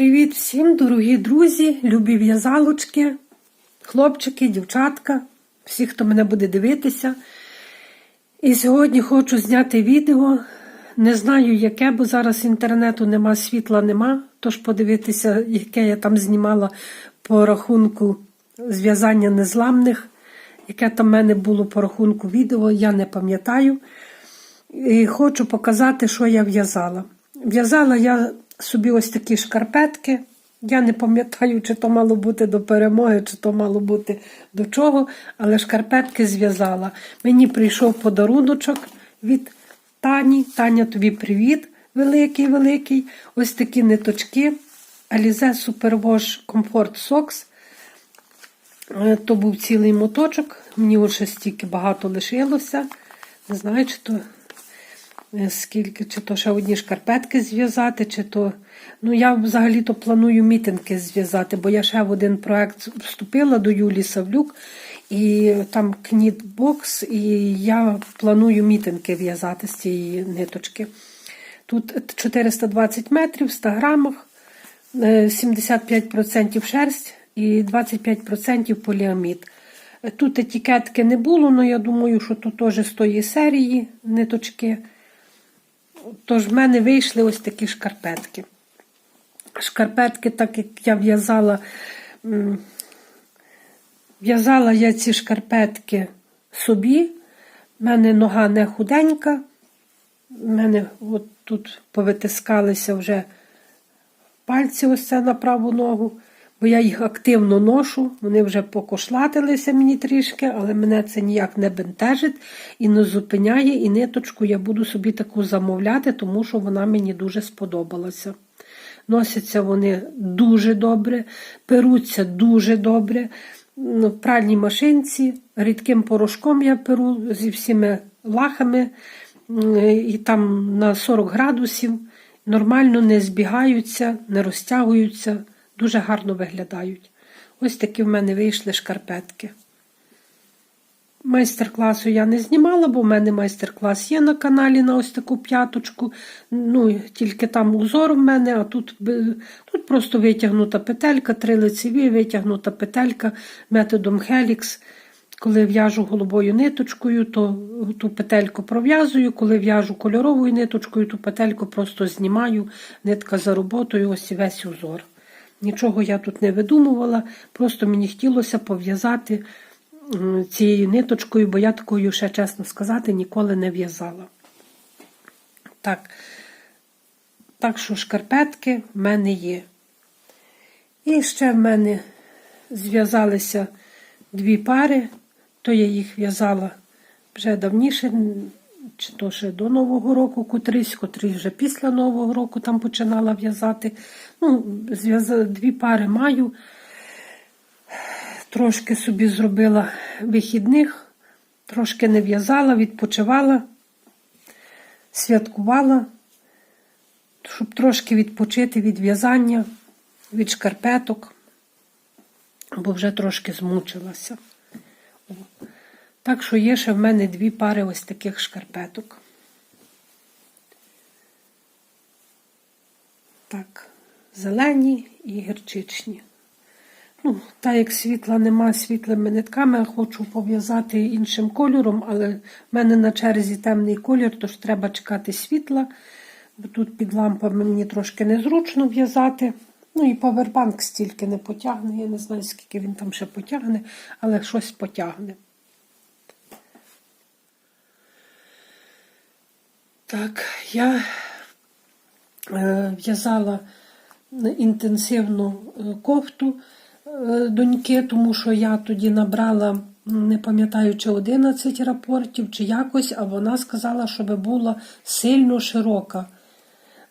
Привіт всім, дорогі друзі, любі в'язалочки, хлопчики, дівчатка, всі, хто мене буде дивитися. І сьогодні хочу зняти відео. Не знаю яке, бо зараз інтернету нема, світла нема. Тож подивитися, яке я там знімала по рахунку зв'язання незламних, яке там в мене було по рахунку відео, я не пам'ятаю. І хочу показати, що я в'язала. В'язала я собі ось такі шкарпетки. Я не пам'ятаю, чи то мало бути до перемоги, чи то мало бути до чого, але шкарпетки зв'язала. Мені прийшов подаруночок від Тані. Таня, тобі привіт, великий, великий. Ось такі ниточки. Alize Superwash Comfort Socks. Е, То був цілий моточок. Мені вже стільки багато лишилося. Не знаю, чи то скільки, чи то ще одні шкарпетки зв'язати, чи то. Ну, я взагалі-то планую мітинги зв'язати, бо я ще в один проект вступила до Юлії Савлюк, і там кнітбокс, і я планую мітинги в'язати з цієї ниточки. Тут 420 метрів 100 грамах, е, 75% шерсть і 25% поліамід. Тут етикетки не було, але я думаю, що тут теж з тої серії ниточки. Тож в мене вийшли ось такі шкарпетки. Шкарпетки, так як я в'язала, в'язала я ці шкарпетки собі. У мене нога не худенька. У мене от тут повитискалися вже пальці ось це на праву ногу, бо я їх активно ношу, вони вже покошлатилися мені трішки, але мене це ніяк не бентежить і не зупиняє, і ниточку я буду собі таку замовляти, тому що вона мені дуже сподобалася. Носяться вони дуже добре, перуться дуже добре. Ну, В пральній машинці, рідким порошком я перу зі всіми лахами, і там на 40 градусів. Нормально не збігаються, не розтягуються, дуже гарно виглядають. Ось такі в мене вийшли шкарпетки. Майстер-класу я не знімала, бо в мене майстер-клас є на каналі на ось таку п'яточку. Ну, Тільки там узор в мене, а тут тут просто витягнута петелька, три лицеві, витягнута петелька методом Helix. Коли в'яжу голубою ниточкою, то ту петельку пров'язую, коли в'яжу кольоровою ниточкою, ту петельку просто знімаю, нитка за роботою, ось і весь узор. Нічого я тут не видумувала, просто мені хотілося пов'язати цією ниточкою, бо я такою, ще чесно сказати, ніколи не в'язала. Так, так що шкарпетки в мене є. І ще в мене зв'язалися дві пари, то я їх в'язала вже давніше, чи то ще до Нового року котрись, котрий вже після Нового року там починала в'язати. Ну, Дві пари маю. Трошки собі зробила вихідних, трошки не в'язала, відпочивала, святкувала, щоб трошки відпочити від в'язання, від шкарпеток, бо вже трошки змучилася. Так що є ще в мене дві пари ось таких шкарпеток. Так, зелені і гірчичні. Ну, Так як світла нема світлими нитками, хочу пов'язати іншим кольором, але в мене на черзі темний колір, тож треба чекати світла, бо тут під лампами мені трошки незручно в'язати. Ну і павербанк стільки не потягне. Я не знаю, скільки він там ще потягне, але щось потягне. Так, я е, в'язала інтенсивну е, кофту е, доньки, тому що я тоді набрала, не пам'ятаю, чи 11 рапортів, чи якось, а вона сказала, щоб була сильно широка.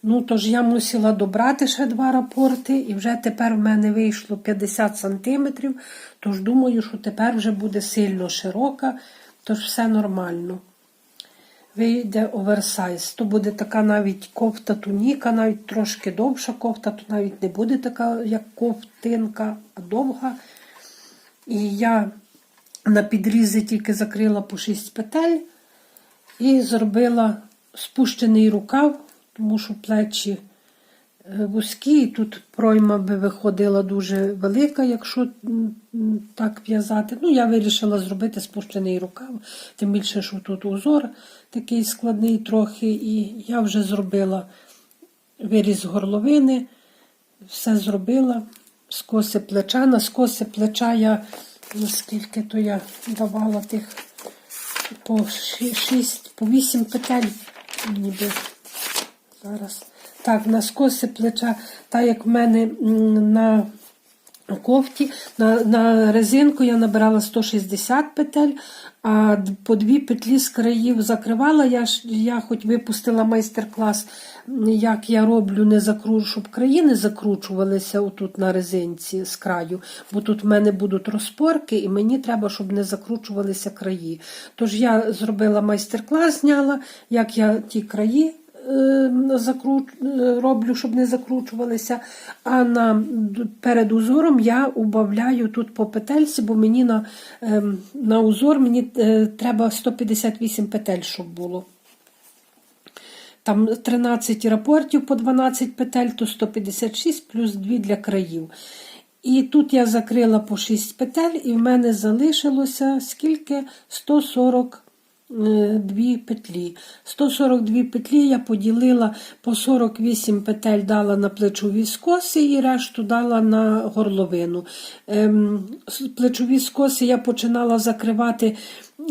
Ну, тож я мусила добрати ще два рапорти, і вже тепер в мене вийшло 50 сантиметрів, тож думаю, що тепер вже буде сильно широка, тож все нормально вийде оверсайз. То буде така навіть кофта туніка, навіть трошки довша кофта, то навіть не буде така, як кофтинка, а довга. І я на підрізи тільки закрила по 6 петель і зробила спущений рукав, тому що плечі вузькі, і тут пройма би виходила дуже велика, якщо так в'язати. Ну, я вирішила зробити спущений рукав, тим більше, що тут узор такий складний трохи, і я вже зробила виріз горловини, все зробила. Скоси плеча. На скоси плеча я, наскільки то я давала тих по 6, по 8 петель, ніби зараз. Так, на скоси плеча, так як в мене на кофті, на, на резинку я набирала 160 петель, а по дві петлі з країв закривала. Я, ж, я хоч випустила майстер-клас, як я роблю, не закру... щоб краї не закручувалися отут на резинці з краю, бо тут в мене будуть розпорки, і мені треба, щоб не закручувалися краї. Тож я зробила майстер-клас, зняла, як я ті краї роблю, щоб не закручувалися. А на... перед узором я убавляю тут по петельці, бо мені на, ем, на узор мені е, треба 158 петель, щоб було. Там 13 рапортів по 12 петель, то 156 плюс 2 для країв. І тут я закрила по 6 петель, і в мене залишилося скільки? 140 е, дві петлі. 142 петлі я поділила по 48 петель дала на плечові скоси і решту дала на горловину. Ем, плечові скоси я починала закривати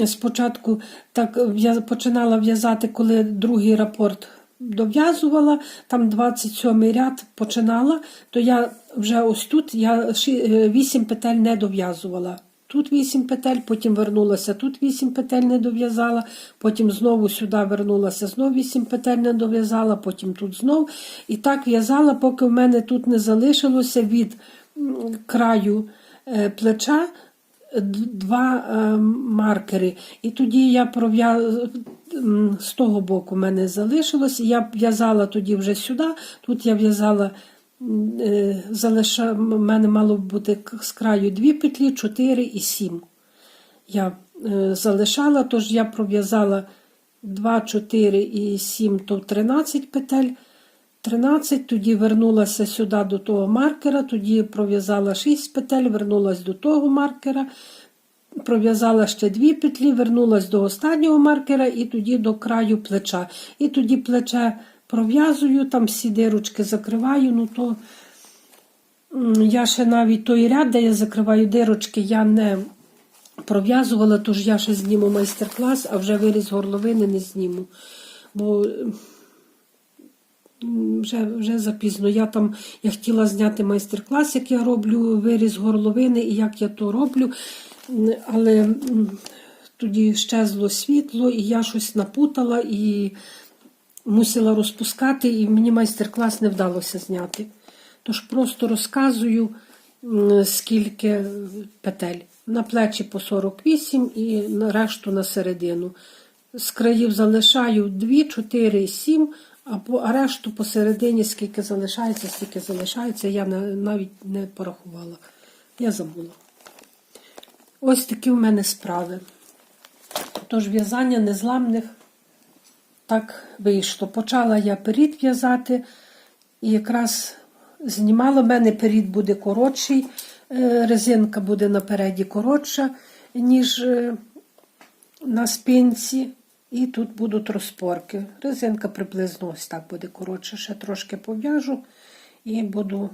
спочатку, так в'я- починала в'язати, коли другий рапорт дов'язувала, там 27 ряд починала, то я вже ось тут я 8 петель не дов'язувала. Тут 8 петель, потім вернулася, тут 8 петель не дов'язала, потім знову сюди вернулася, знову 8 петель не дов'язала, потім тут знов. І так в'язала, поки в мене тут не залишилося від краю е, плеча д- два е, маркери. І тоді я пров'я... м, з того боку мене залишилось. Я в'язала тоді вже сюди. Тут я в'язала, е, залиша... в мене мало бути з краю дві петлі, 4 і 7. Я е, залишала, тож я пров'язала 2, 4 і 7, то 13 петель. 13, тоді вернулася сюди до того маркера, тоді пров'язала 6 петель, вернулася до того маркера, пров'язала ще дві петлі, вернулася до останнього маркера і тоді до краю плеча. І тоді плече пров'язую, там всі дирочки закриваю, ну то я ще навіть той ряд, де я закриваю дирочки, я не пров'язувала, тож я ще зніму майстер-клас, а вже виріз горловини не зніму. Бо вже, вже запізно. Я там я хотіла зняти майстер-клас, як я роблю виріз горловини і як я то роблю. Але тоді щезло світло, і я щось напутала і мусила розпускати, і мені майстер-клас не вдалося зняти. Тож просто розказую, скільки петель. На плечі по 48 і на решту на середину. З країв залишаю 2, 4, 7, а, решту посередині, скільки залишається, скільки залишається, я на- навіть не порахувала. Я забула. Ось такі в мене справи. Тож в'язання незламних так вийшло. Почала я перід в'язати, і якраз знімала. У мене перід буде коротший, е, резинка буде напереді коротша, ніж е, на спинці. І тут будуть розпорки. Резинка приблизно ось так буде коротше. Ще трошки пов'яжу і буду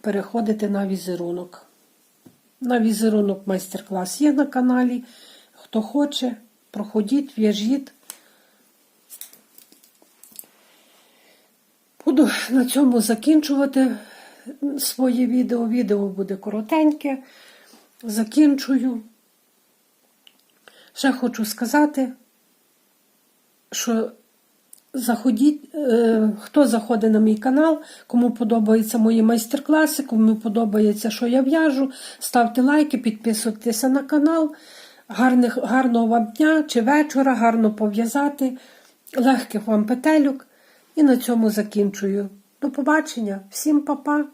переходити на візерунок. На візерунок майстер-клас є на каналі. Хто хоче, проходіть, в'яжіть. Буду на цьому закінчувати своє відео. Відео буде коротеньке. Закінчую. Ще хочу сказати, що заходіть, е, хто заходить на мій канал, кому подобаються мої майстер-класи, кому подобається, що я в'яжу, ставте лайки, підписуйтеся на канал. Гарних, гарного вам дня чи вечора, гарно пов'язати, легких вам петельок. І на цьому закінчую. До побачення, всім па-па!